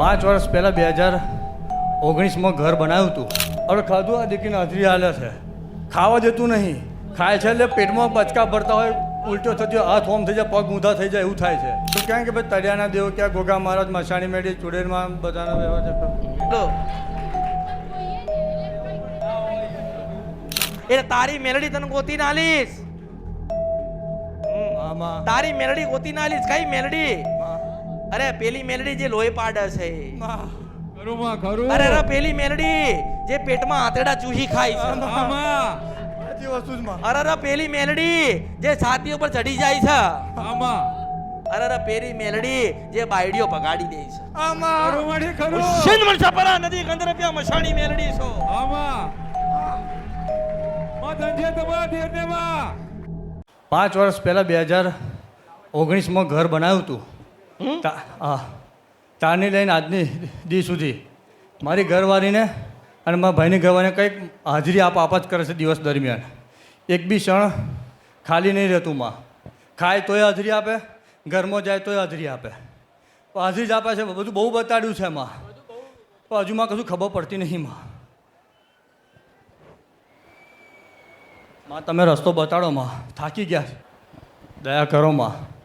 પાંચ વર્ષ પહેલાં બે હજાર ઓગણીસમાં ઘર બનાવ્યું હતું. હવે ખાધું આ દીકરીને હાજરી હાલે છે. ખાવા દેતું નહીં. ખાય છે એટલે પેટમાં બચકા ભરતા હોય ઉલટો થતી હોય હાથ ઓમ થઈ જાય પગ ઊંધા થઈ જાય એવું થાય છે. તો ક્યાં કે ભાઈ તળિયાના દેવ ક્યાં ગોગા મહારાજ મસાણી મેળી ચુડેલમાં બધાનો વ્યવહાર છે. એટલે તારી મેલડી તને ગોતી ના આલીશ આમાં. તારી મેલડી ગોતી ના આલીશ કઈ મેલડી? અરે પેલી મેલડી જે લોહી પાડે છે. ખરું માં ખરું. અરે અરે પેલી મેલડી જે પેટમાં આંતરડા ચૂહી ખાય છે. સાચી વસ્તુ જ માં. અરે અરે પેલી મેલડી જે છાતી ઉપર ચડી જાય છે. આમાં. અરે અરે પેલી મેલડી જે બાયડીઓ પગાડી દે છે. આમાં. ખરું. માડી ખરું સિંધ મનસાપરા નદી ગંધરપિયા મશાણી મેલડી છો. આમાં. માં ધનજે તમારા દેરને માં પાંચ વર્ષ પહેલાં બે હજાર ઓગણીસમાં ઘર બનાવ્યું હતું. તા- હા તારની લઈને આજની દી સુધી મારી ઘરવાળીને અને મારા ભાઈની ઘરવાળીને કંઈક હાજરી આપ આપ જ કરે છે દિવસ દરમિયાન. એક બી ક્ષણ ખાલી નહીં રહેતું માં. ખાય તોય હાજરી આપે, ઘરમાં જાય તોય હાજરી આપે. હાજરી જ આપે છે, બધું બહુ બતાડ્યું છે માં. પણ હજુ માં કશું ખબર પડતી નહીં માં. માં, તમે રસ્તો બતાડો માં. થાકી ગયા. દયા કરો માં.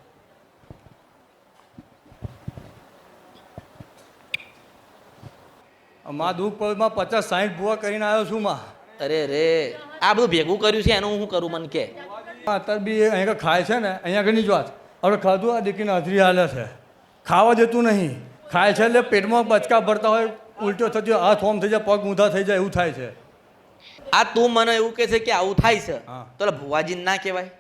માં દુઃખ પદમાં પચાસ સાઠ ભૂવા કરીને આવ્યો છું માં. અરે રે આ બધું ભેગું કર્યું છે એનું હું કરું મન કે? અત્યારે બી અહીંયા ખાય છે ને અહીંયા ઘણી જ વાત. હવે ખાધું આ દીકરીને હાજરી હાલે છે. ખાવા જતું નહીં. ખાય છે એટલે પેટમાં બચકા ભરતા હોય ઉલટો થતી હોય હાથ હોમ થઈ જાય પગ ઊંધા થઈ જાય એવું થાય છે. આ તું મને એવું કહે છે કે આવું થાય છે. તો ભુવાજી ભુવાજીને ના કહેવાય?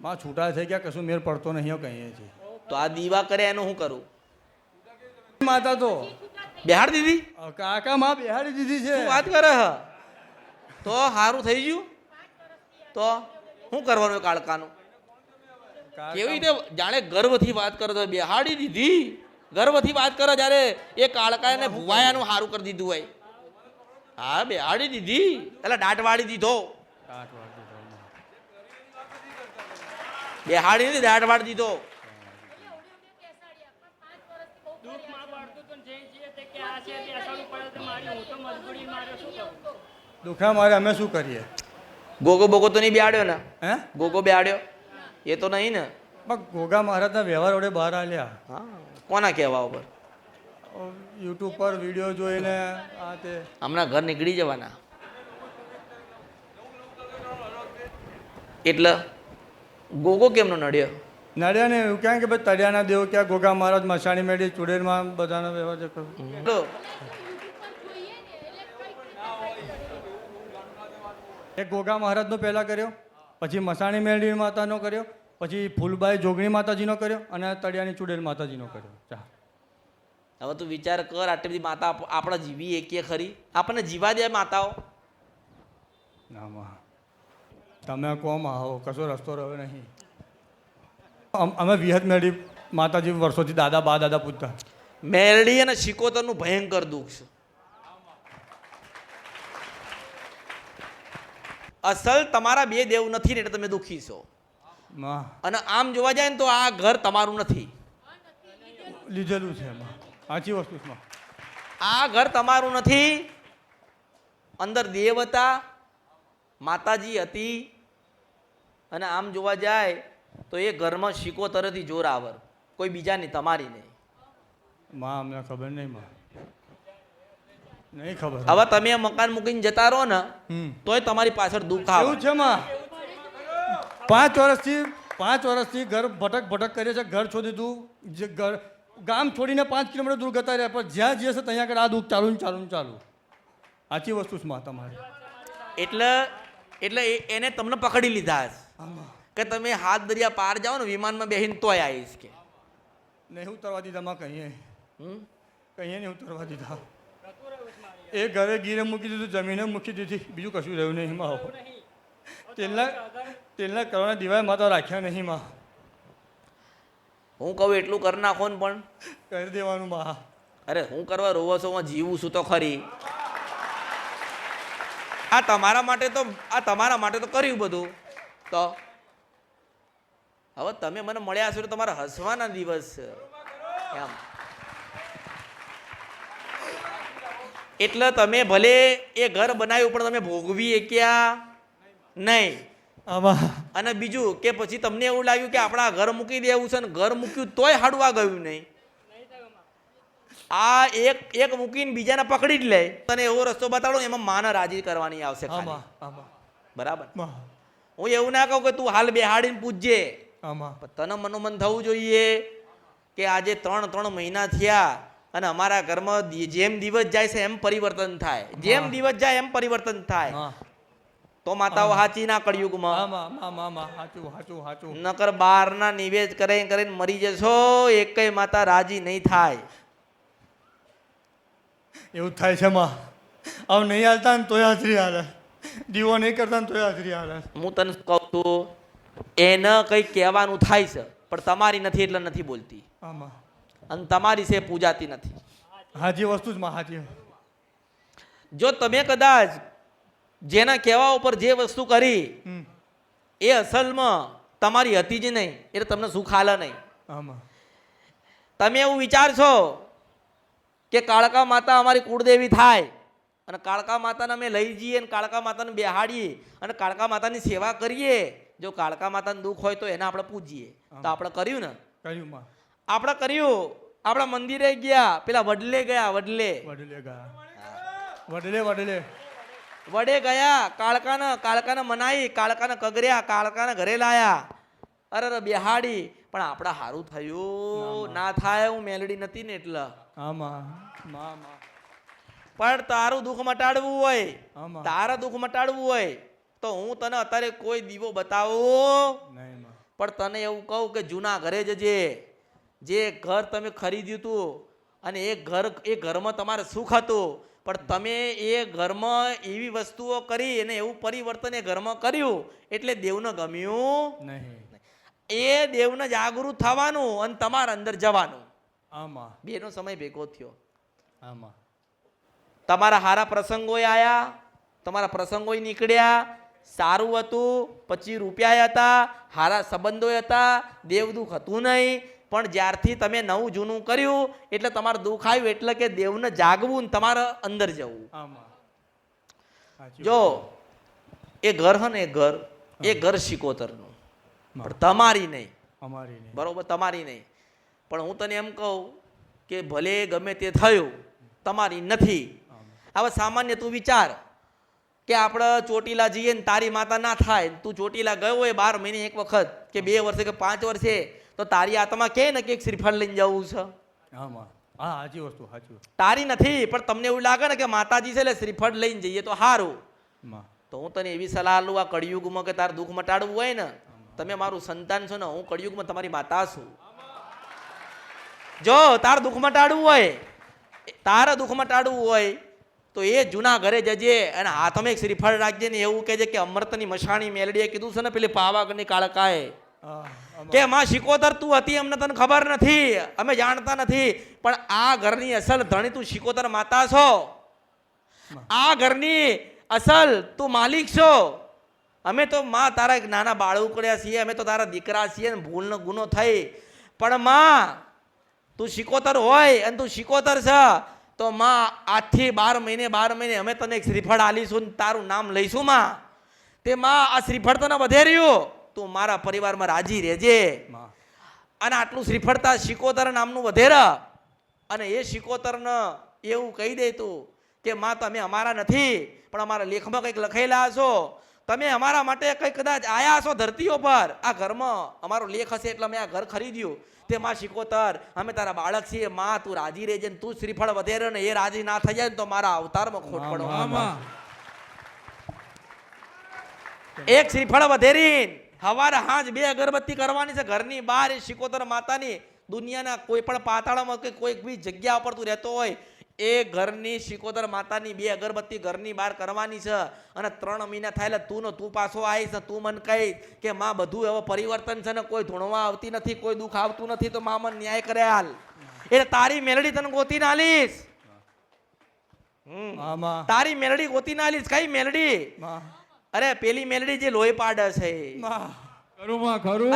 માં છૂટા થઈ ગયા કશું મેર પડતો નહીં કહીએ છીએ. તો આ દીવા કરે એનું હું કરું? માતા તો. બિહાર દીધી? કાકા માં બિહારી દીધી છે. શું વાત કરે હ? તો સારું થઈ ગયું? તો શું કરવાનું કાળકાનું? કેવી રીતે જાણે ગર્વથી વાત કરે તો બેહાડી દીધી? ગર્વથી વાત કરે જ્યારે એ કાળકાને ભુવાયાનું સારું કરી દીધું હોય. હા બેહાડી દીધી. એટલે દાંટ વાળી દીધો. બેહાડી નથી દાંટ વાળી દીધો દુઃખમાં પડતું તો જઈ છીએ તે કે આ છે બેસાડવું પડે તો મારી હું તો મજબૂરી મારે શું કરું દુખા મારે અમે શું કરીએ? ગોગો બોગો તો નહીં બેડ્યો ને? હે? ગોગો બેડ્યો એ તો નહીં ને? પણ ગોગા મહારાજના વ્યવહાર વડે બહાર આલ્યા. હા કોના કહેવા ઉપર? યુટ્યુબ પર વીડિયો જોઈને આ તે. હમણાં ઘર નીકળી જવાના. એટલે ગોગો કેમનો નડ્યો? નડ્યા ને એવું ક્યાં કે ભાઈ તળિયાના દેવ ક્યાં ગોગા મહારાજ મસાણી મેળી ચુડેરમાં બધાનો વ્યવહાર છે. એક ગોગા મહારાજનો પહેલાં કર્યો પછી મસાણી મેળી માતાનો કર્યો પછી ફૂલબાઈ જોગણી માતાજીનો કર્યો અને તળિયાની ચુડેલ માતાજીનો કર્યો. ચા. હવે તું વિચાર કર આટલી બધી માતા આપ- આપણે જીવી એકીએ ખરી? આપણને જીવા દે માતાઓ. ના તમે કોમ આવો કશો રસ્તો રહ્યો નહીં. અમ- વિહત મેળી માતાજી વર્ષોથી દાદા બા દાદા પૂછતા મેરડી અને શિકોતરનું ભયંકર દુઃખ છે. અસલ તમારા બે દેવ નથી ને એટલે તમે દુઃખી છો. અને આમ જોવા જાય ને તો આ ઘર તમારું નથી. લીધેલું છે સાચી વસ્તુ આ ઘર તમારું નથી. અંદર દેવ હતા માતાજી હતી. અને આમ જોવા જાય તો એ ઘરમાં શિકોતરથી જોર આવર. કોઈ બીજાની તમારી નહીં. માં અમને ખબર નહીં માં. નહીં ખબર. હવે તમે મકાન મૂકીને જતા રહો ને તોય તમારી પાછળ દુઃખ આવે. એવું છે માં? પાંચ વર્ષથી પાંચ વર્ષથી ઘર ભટક ભટક કરે છે ઘર છોડી દીધું. જે ઘર ગામ છોડીને પાંચ કિલોમીટર દૂર જતા રહ્યા પણ જ્યાં જઈએ છે ત્યાં આગળ આ દુઃખ ચાલુ ને ચાલુ ને ચાલુ. સાચી વસ્તુ છે માં તમારી. એટલે એટલે એને તમને પકડી લીધા છે. કે તમે હાથ દરિયા પાર જાઓ ને વિમાનમાં બેસીને તોય આવીશ કે. નહીં ઉતરવા દીધા માં કહીએ? કહીએ નહીં ઉતરવા દીધા. એ ઘરે ગીરે મૂકી દીધું જમીને મૂકી દીધી. બીજું કશું રહ્યું નહીં માં તેલના તેલના કરવાના દિવાયમાં તો રાખ્યા નહીં માં. હું કહું એટલું કરી નાખો ને પણ. કરી દેવાનું માં. અરે હું કરવા રોવો છો હું જીવું છું તો ખરી. આ તમારા માટે તો આ તમારા માટે તો કર્યું બધું. તો હવે તમે મને મળ્યા છો તો તમારા હસવાના દિવસ એમ. એટલે તમે ભલે એ ઘર બનાવ્યું પણ તમે ભોગવી શક્યા નહીં. અને બીજું કે પછી તમને એવું લાગ્યું કે આપણા ઘર મૂકી દેવું છે ને ઘર મૂક્યું તોય હાડવા ગયું નહીં. આ એક એક મૂકીને બીજાને પકડી જ લે. તને એવો રસ્તો બતાડો એમાં માને રાજી કરવાની આવશે બરાબર? હું એવું ના કહું કે તું હાલ બેહાડીને પૂછજે આમાં. તને મનોમન થવું જોઈએ કે આજે ત્રણ ત્રણ મહિના થયા અને અમારા ઘરમાં જેમ દિવસ જાય છે એમ પરિવર્તન થાય. જેમ દિવસ જાય એમ પરિવર્તન થાય. તો માતાઓ સાચી ના કળિયુગમાં નકર બારના નિવેદ કરે કરીને મરી જશો એક માતા રાજી નહીં થાય. એવું થાય છે માં. આવ નહીં હાલતા ને તોય હાજરી હાલે. દીવો નહીં કરતા ને તોય હાજરી હાલે. હું તને કહું છું એને કંઈક કહેવાનું થાય છે પણ તમારી નથી એટલે નથી બોલતી. અને તમારી છે પૂજાતી નથી. હાજી વસ્તુ જ હાજી જો તમે કદાચ જેના કહેવા ઉપર જે વસ્તુ કરી એ અસલમાં તમારી હતી જ નહીં એટલે તમને સુખ હાલે નહીં. તમે એવું વિચારશો કે કાળકા માતા અમારી કુળદેવી થાય અને કાળકા માતાને અમે લઈ જઈએ અને કાળકા માતાને બેહાડીએ અને કાળકા માતાની સેવા કરીએ જો કાળકા માતાને દુઃખ હોય તો એને આપણે પૂજીએ. તો આપણે કર્યું ને? કર્યું આપણે કર્યું. આપણા મંદિરે ગયા. પેલા વડલે ગયા વડલે. વડલે ગયા. વડલે વડલે. વડે ગયા. કાળકાને કાળકાને મનાઈ કાળકાને કગર્યા કાળકાને ઘરે લાયા. અરે બેહાડી. પણ આપણે સારું થયું. ના થાય હું મેલડી નથી ને એટલે. પણ તારું દુઃખ મટાડવું હોય. તારા દુઃખ મટાડવું હોય. તો હું તને અત્યારે કોઈ દીવો બતાવું? પણ તને એવું કહું કે જૂના ઘરે જજે. જે ઘર તમે ખરીદ્યું હતું અને એ ઘર એ ઘરમાં તમારે સુખ હતું પણ તમે એ ઘરમાં એવી વસ્તુઓ કરી અને એવું પરિવર્તન એ ઘરમાં કર્યું એટલે દેવને ગમ્યું? નહીં. એ દેવને જાગૃત થવાનું અને તમારા અંદર જવાનું. આમાં. બેનો સમય ભેગો થયો. આમાં. તમારા હારા પ્રસંગોય આવ્યા તમારા પ્રસંગોય નીકળ્યા સારું હતું પછી રૂપિયા હતા હારા સંબંધો હતા દેવ દુઃખ હતું નહીં. પણ જ્યારથી તમે નવું જૂનું કર્યું એટલે તમારે દુઃખ આવ્યું એટલે કે દેવને જાગવું ને તમારે અંદર જવું. જો એ ઘર હે ને એ ઘર એ ઘર શિકોતરનું પણ તમારી નહીં. અમારી નહીં. બરોબર તમારી નહીં. પણ હું તને એમ કહું કે ભલે ગમે તે થયું તમારી નથી. હવે સામાન્ય તું વિચાર. કે આપણે ચોટીલા જઈએ ને તારી માતા ના થાય તું ચોટીલા ગયો હોય બાર મહિને એક વખત કે બે વર્ષે કે પાંચ વર્ષે તો તારી આત્મા કે ને કે શ્રીફળ લઈને જવું છે? હા સાચી વસ્તુ સાચી તારી નથી પણ તમને એવું લાગે ને કે માતાજી છે એટલે શ્રીફળ લઈને જઈએ તો સારું તો હું તને એવી સલાહ લઉં આ કળિયુગમાં કે તાર દુઃખ મટાડવું હોય ને તમે મારું સંતાન છો ને હું કળિયુગમાં તમારી માતા છું. જો તાર દુઃખ મટાડવું હોય તારે દુઃખ મટાડવું હોય તો એ જૂના ઘરે જજે અને હાથમાં એક શ્રીફળ રાખજે ને એવું કહેજે કે અમૃતની મશાણી મેલડીએ કીધું છે ને પેલી પાવાગઢની કાળકાએ. કે માં શિકોતર તું હતી અમને તને ખબર નથી. અમે જાણતા નથી. પણ આ ઘરની અસલ ધણી તું શિકોતર માતા છો. આ ઘરની અસલ તું માલિક છો. અમે તો માં તારા એક નાના બાળુકડ્યા છીએ. અમે તો તારા દીકરા છીએ ને ભૂલનો ગુનો થઈ. પણ માં તું શિકોતર હોય અને તું શિકોતર છે. તો માં આજથી બાર મહિને બાર મહિને અમે તને એક શ્રીફળ આલીશું ને તારું નામ લઈશું માં. તે માં આ શ્રીફળ તને વધેર્યું તું મારા પરિવારમાં રાજી રહેજે. માં. અને આટલું શ્રીફળતા શિકોતર નામનું વધેર અને એ શિકોતરને એવું કહી દે તું કે માં તમે અમારા નથી પણ અમારા લેખમાં કંઈક લખેલા છો તમે અમારા માટે કંઈ કદાચ આયા છો ધરતીઓ પર. આ ઘરમાં અમારો લેખ હશે એટલે અમે આ ઘર ખરીદ્યું. તે માં શીખોતર અમે તારા બાળક છીએ માં તું રાજી રહેજે ને તું શ્રીફળ વધેરે ને એ રાજી ના થઈ જાય ને તો મારા અવતારમાં ખોટ પડો એક શ્રીફળ વધેરી હવારે હાજ બે અગરબત્તી કરવાની છે. ઘરની બહાર એ શિકોતર માતાની દુનિયાના કોઈ પણ પાતાળામાં કે કોઈ બી જગ્યા ઉપર તું રહેતો હોય એ ઘરની શિકોદર માતાની બે અગરબત્તી ઘરની બહાર કરવાની છે અને ત્રણ મહિના થાય એટલે તું તું પાછો આવીશ તું મને કહીશ કે માં બધું એવો પરિવર્તન છે ને કોઈ ધૂણવા આવતી નથી કોઈ દુઃખ આવતું નથી તો માં મને ન્યાય કરે હાલ. એટલે તારી મેલડી તને ગોતી ના આલીશ. તારી મેલડી ગોતી ના આલીશ. કઈ મેલડી? અરે પેલી મેલડી જે લોહી પાડે છે.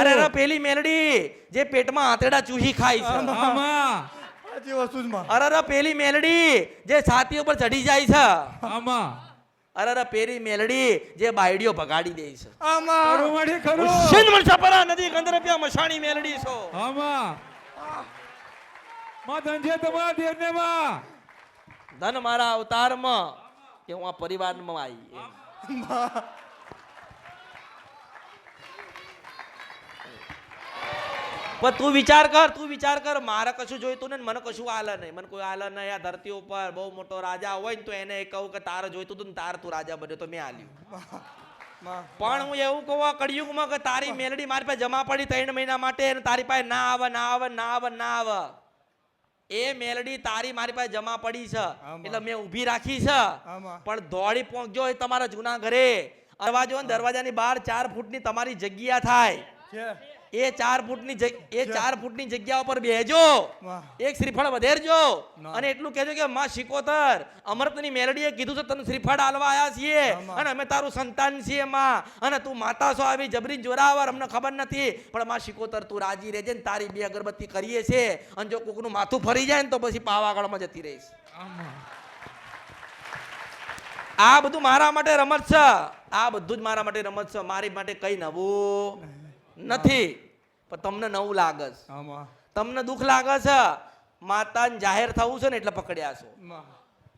અરે પેલી મેલડી જે પેટમાં આંતરડા ચૂહી ખાય છે. સાચી વસ્તુ જ માં. અરે અરે પેલી મેલડી જે છાતી ઉપર ચડી જાય છે. આમાં. અરે અરે પેલી મેલડી જે બાયડીઓ ભગાડી દે છે. આમાં. ખરું માડી ખરું. ઉશ્ચિન મનસાપરા નદી ગંધરપિયા મશાણી મેલડી છો. આમાં. માં ધન છે તમારા દેવને માં. ધન મારા અવતારમાં કે હું આ પરિવારમાં આવી પણ તું વિચાર કર તું વિચાર કર મારે કશું જોઈતું ને મને કશું આલે નહીં. મને કોઈ આલે નહીં આ ધરતી ઉપર. બહુ મોટો રાજા હોય ને તો એને કહું કે તારે જોઈતું તું ને તાર તું રાજા બન્યો તો મેં આલ્યું. પણ હું એવું કહું કળિયુગમાં કે તારી મેલડી મારી પાસે જમા પડી ત્રણ મહિના માટે તારી પાસે ના આવે ના આવે ના આવે ના આવે. એ મેલડી તારી મારી પાસે જમા પડી છે. એટલે મેં ઊભી રાખી છે. પણ દોડી પહોંચજો એ તમારા જૂના ઘરે. દરવાજો ને દરવાજાની બહાર ચાર ફૂટની તમારી જગ્યા થાય. એ ચાર ફૂટની એ ચાર ફૂટની જગ્યા ઉપર બેહજો એક શ્રીફળ વધેરજો. અને એટલું કહેજો કે માં શિકોતર અમૃતની મેલડીએ કીધું છે તને શ્રીફળ આલવા આવ્યા છીએ. અને અમે તારું સંતાન છીએ માં. અને તું માતા છો આવી જબરી જોરાવર અમને ખબર નથી. પણ માં શિકોતર તું રાજી રહેજે ને તારી બે અગરબત્તી કરીએ છે અને જો કોકનું માથું ફરી જાય ને તો પછી પાવાગઢમાં જતી રહીશ. આ બધું મારા માટે રમત છે. આ બધું જ મારા માટે રમત છે. મારી માટે કઈ નવું નથી. પણ તમને નવું લાગે છે. તમને દુઃખ લાગે છે? માતાને જાહેર થવું છે ને એટલે પકડ્યા છો.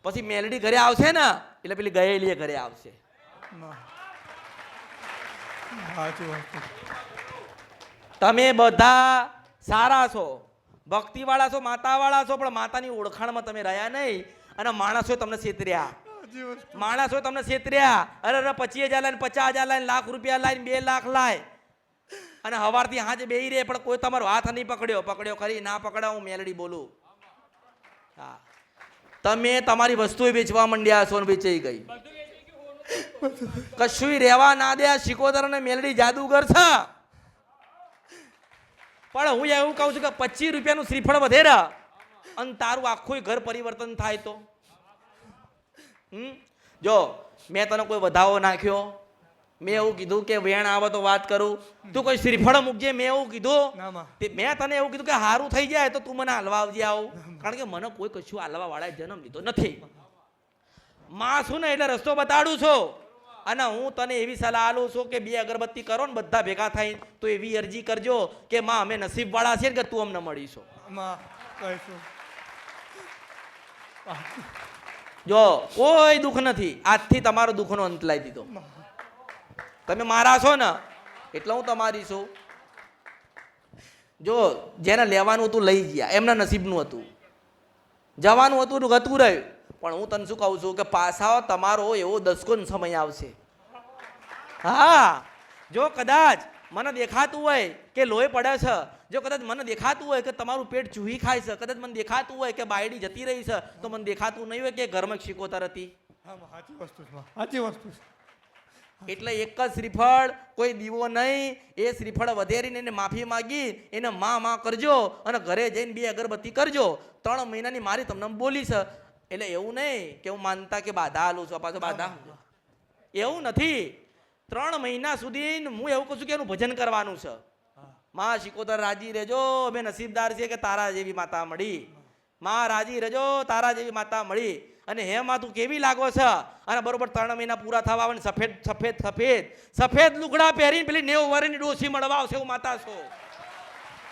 પછી મેલડી ઘરે આવશે ને એટલે પેલી ગયેલી ઘરે આવશે. તમે બધા સારા છો ભક્તિવાળા છો માતાવાળા છો પણ માતાની ઓળખાણમાં તમે રહ્યા નહીં અને માણસો તમને છેતર્યા. માણસો તમને છેતર્યા. અરે અરે પચીસ હજાર લાઈને પચાસ હજાર લાઈને લાખ રૂપિયા લાઈને બે લાખ લાય અને હવારથી હાજે બેહી રહે, પણ કોઈ તમારો હાથ નહીં પકડ્યો. પકડ્યો ખરી, ના પકડા હું મેલડી બોલું. હા. તમે તમારી વસ્તુ વેચવા માંડ્યા છો ને વેચાઈ ગઈ. કશું રહેવા ના દે, આ શિકોતર અને મેલડી જાદુગર છે. પણ હું એવું કહું છું કે પચીસ રૂપિયાનું શ્રીફળ વધેરે અને તારું આખું ઘર પરિવર્તન થાય તો. હમ? જો, મેં તને કોઈ વધાવો નાખ્યો? મેં એવું કીધું કે વેણ આવે તો વાત કરું. તું કોઈ શ્રીફળ મૂકજે મેં એવું કીધું. માં. તને એવું કીધું કે સારું થઈ જાય તો તું મને હાલવા આવજે આવું. કારણ કે મને કોઈ કશું હાલવા વાળાએ જન્મ લીધો નથી. માં છું ને એટલે રસ્તો બતાડું છું. અને હું તને એવી સલાહ આલું છું કે બે અગરબત્તી કરો ને બધા ભેગા થાય તો એવી અરજી કરજો કે માં અમે નસીબ વાળા છીએ કે તું અમને મળીશું. જો કોઈ દુઃખ નથી. આજથી તમારો દુઃખનો અંત લાવી દીધો. તમે મારા છો ને, એટલે હું તમારી છું. જો જેને લેવાનું હતું લઈ ગયા, એમના નસીબનું હતું. જવાનું હતું ગતું રહ્યું. પણ હું તને શું કહું છું કે પાછા તમારો એવો દસકોન સમય આવશે. હા, જો કદાચ મને દેખાતું હોય કે લોહી પડે છે, જો કદાચ મને દેખાતું હોય કે તમારું પેટ ચૂહી ખાય છે, કદાચ મને દેખાતું હોય કે બાયડી જતી રહી છે, તો મને દેખાતું નહીં હોય કે ઘરમાં શીખોતર હતી સાચી વસ્તુ સાચી વસ્તુ એટલે એક જ શ્રીફળ કોઈ દીવો નહીં. એ શ્રીફળ વધેરીને એને માફી માગી એને માં માં કરજો અને ઘરે જઈને બે અગરબત્તી કરજો. ત્રણ મહિનાની મારી તમને બોલી છે. એટલે એવું નહીં કે હું માનતા કે બાધા આલું છું પાછો બાધા. એવું નથી. ત્રણ મહિના સુધી હું એવું કહું છું કે એનું ભજન કરવાનું છે. માં શિકોતર રાજી રહેજો અમે નસીબદાર છીએ કે તારા જેવી માતા મળી. માં રાજી રહેજો તારા જેવી માતા મળી. અને હે માં તું કેવી લાગો છે? અને બરોબર ત્રણ મહિના પૂરા થવા આવે ને સફેદ સફેદ સફેદ સફેદ લુગડા પહેરીને પેલી નેવ વરની ડોસી મળવા આવશે એવું માતા છો.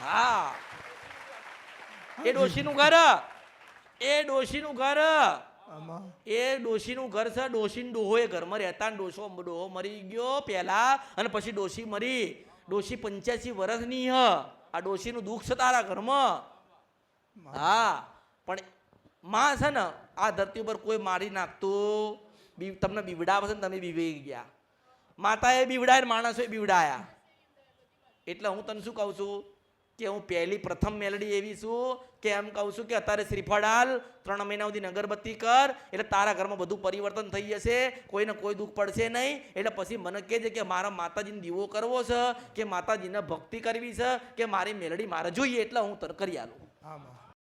હા. એ ડોશીનું ઘર. એ ડોશીનું ઘર. એ ડોશીનું ઘર છે ડોશીન ડોહો એ ઘરમાં રહેતા ને ડોશો ડોહો મરી ગયો પહેલા અને પછી ડોશી મરી. ડોશી પંચ્યાસી વર્ષની હ. આ ડોશીનું દુઃખ છે તારા ઘરમાં. હા. પણ માં છે ને આ ધરતી ઉપર કોઈ મારી નાખતું તમને બીવડાવશે ને તમે બીવાઈ ગયા. માતાએ બીવડાય માણસોએ બીવડાયા. એટલે હું તને શું કહું છું કે હું પહેલી પ્રથમ મેલડી એવી છું કે એમ કહું છું કે અત્યારે શ્રીફળાલ ત્રણ મહિના સુધી અગરબત્તી કર, એટલે તારા ઘરમાં બધું પરિવર્તન થઈ જશે, કોઈને કોઈ દુઃખ પડશે નહીં, એટલે પછી મને કહેજે કે મારા માતાજીને દીવો કરવો છે, કે માતાજીને ભક્તિ કરવી છે, કે મારી મેલડી મારે જોઈએ, એટલે હું તને કરી આલું